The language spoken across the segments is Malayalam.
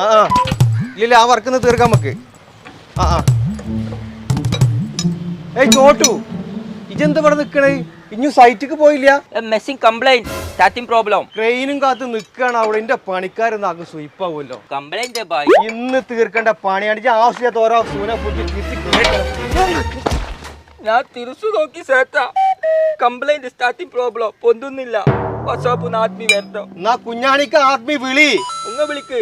ആ ആ. ഇല്ല ആ വർക്ക് ഒന്ന് തീർക്കാൻ നമുക്ക്. ആ ആ. ഏയ് ചോട്ടു. ഇജെന്താ ഇവിടെ നിക്കണേ? ഇനി സൈറ്റിക്ക് പോയില്ല? മെസ്സിംഗ് കംപ്ലൈന്റ് സ്റ്റാർട്ടിംഗ് പ്രോബ്ലം ക്രെയിനും കാത്ത് നിക്കാണ് അവിടെ എന്റെ പണിക്കാരൊന്നും ആകെ സ്വയിപ്പാവുമല്ലോ കംപ്ലൈന്റ് ബായ് ഇന്ന് തീർക്കേണ്ട പണിയാണ്. ഇജ്ജ് ആവശ്യമില്ലാത്ത ഓരോ സൂന പൊട്ടി തിരിച്ച് കേട്ടണം ഞാൻ തിരിച്ചു നോക്കി സേട്ട. കംപ്ലൈന്റ് സ്റ്റാർട്ടിംഗ് പ്രോബ്ലം പൊന്തുന്നില്ല. വാട്സാപ്പ് ആത്മി വരട്ടോ എന്നാ കുഞ്ഞാണിക്ക് ആത്മീ വിളി. ഉങ്ങ വിളിക്ക്.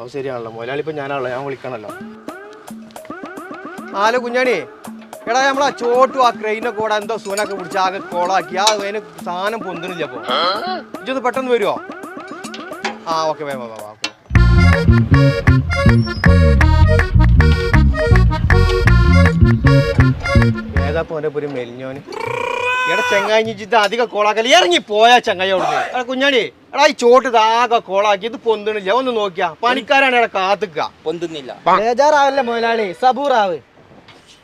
അത് ശരിയാണല്ലോ. മുതലാളി ഇപ്പൊ ഞാനാണല്ലോ ഞാൻ വിളിക്കണല്ലോ. ആലോ കുഞ്ഞാണി. എടാ നമ്മളാ ചോട്ടു ആ ക്രെയിനൊക്കെ കൂടെ എന്തോ സൂനൊക്കെ പിടിച്ച് ആകെ കോളാക്കി. ആ അതിന് സാധനം പൊന്തുന്നില്ല അപ്പൊ ഇത് പെട്ടെന്ന് വരുമോ ആ ഓക്കെ വേ വാ വാ ഏതാപ്പോ ഏതാ പോന്റെ ഒരു മെലിഞ്ഞോന്. എടാ ചെങ്ങായി ഇത് അധിക കോളാക്കൽ ഇറങ്ങി പോയാ ചെങ്ങായോട് എടാ കുഞ്ഞാടി എടാ ഈ ചോട്ട് ഇതാകെ കോളാക്കി ഇത് പൊന്തണില്ല. ഒന്ന് നോക്കിയാ പണിക്കാരാണ് ഇട കാത്തുക്ക. പൊന്തുന്നില്ല. ബേജാറാവല്ലേ മുതലാളി സബൂറാവ്.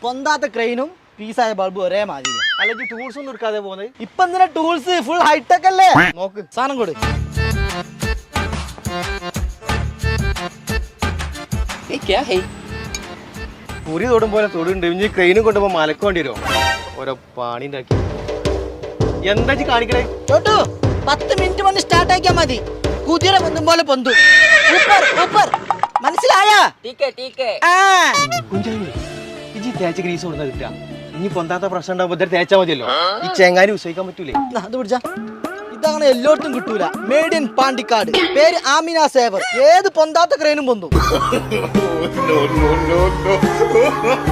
പൊന്താത്ത ക്രെയിനും പീസായ ബൾബും ഒരേ മാതിരി. അല്ലെങ്കിൽ ടൂൾസ് ഒന്നും എടുക്കാതെ പോകുന്നത്. ഇപ്പൊ എന്തിനാ ടൂൾസ് ഫുൾ ഹൈടെക് അല്ലേ? നോക്ക്. സാധനം കൊടു. പുരി തൊടും പോലെ തൊടുണ്ട്. ഇനി ക്രെയിനും കൊണ്ടുപോ മലക്കേണ്ടി വരുമോ ഓരോ പാണി ഉണ്ടാക്കി. എന്താ കാണിക്കണേ? ചോട്ടു പത്ത് മിനിറ്റ് വന്ന് സ്റ്റാർട്ട് ആക്കിയാ മതി. കുതിര പൊന്തും പോലെ പൊന്തു. Super super മനസ്സിലായാ? ടീക്കേ ടീക്കേ. ആ. കുഞ്ചാനി ഇജി തേച്ച ഗ്രീസ് കൊടുത്താ കിട്ടാ ഇനി പൊന്താത്ത പ്രശ്നം ഉണ്ടാകുമ്പോ ഇതൊരു തേച്ചാ മതിയല്ലോ. ഈ ചേങ്ങാനി ഉപയോഗിക്കാൻ പറ്റൂലേ? അത് പിടിച്ചാ. ഇതങ്ങനെ എല്ലായിടത്തും കിട്ടൂല. മേഡ് ഇൻ പാണ്ടിക്കാട്. പേര് ആമിന സേവർ. ഏത് പൊന്താത്ത ക്രെയിനും പൊന്തും.